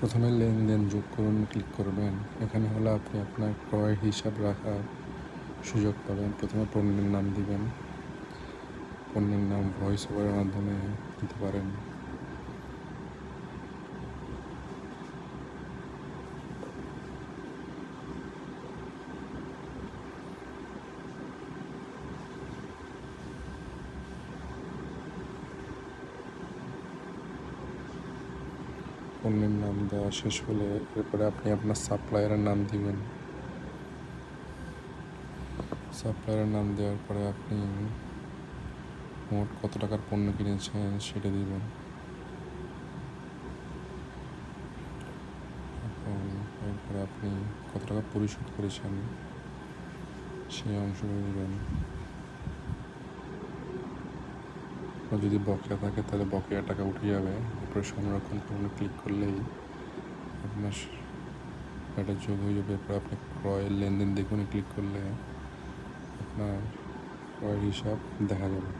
প্রথমে লেনদেন যোগ করুন, ক্লিক করবেন। এখানে হলো আপনি আপনার ক্রয় হিসাব রাখার সুযোগ পাবেন। প্রথমে পণ্যের নাম দিবেন। পণ্যের নাম ভয়েস ওভারের মাধ্যমে দিতে পারেন। পণ্যের নাম দেওয়া শেষ হলে এরপরে আপনি আপনার সাপ্লায়ারের নাম দিবেন। সাপ্লায়ারের নাম দেওয়ার পরে আপনি মোট কত টাকার পণ্য কিনেছেন সেটা দিবেন। এরপরে আপনি কত টাকা পরিশোধ করেছেন সেই অংশটা দিবেন। যদি বকেয়া থাকে তাহলে বকেয়া টাকা উঠে যাবে। এরপরে সংরক্ষণ করুন ক্লিক করলেই আপনার এটা যোগ হয়ে যাবে। এরপর আপনি ক্রয়ের লেনদেন দেখুন ক্লিক করলে আপনার ক্রয়ের হিসাব দেখা যাবে।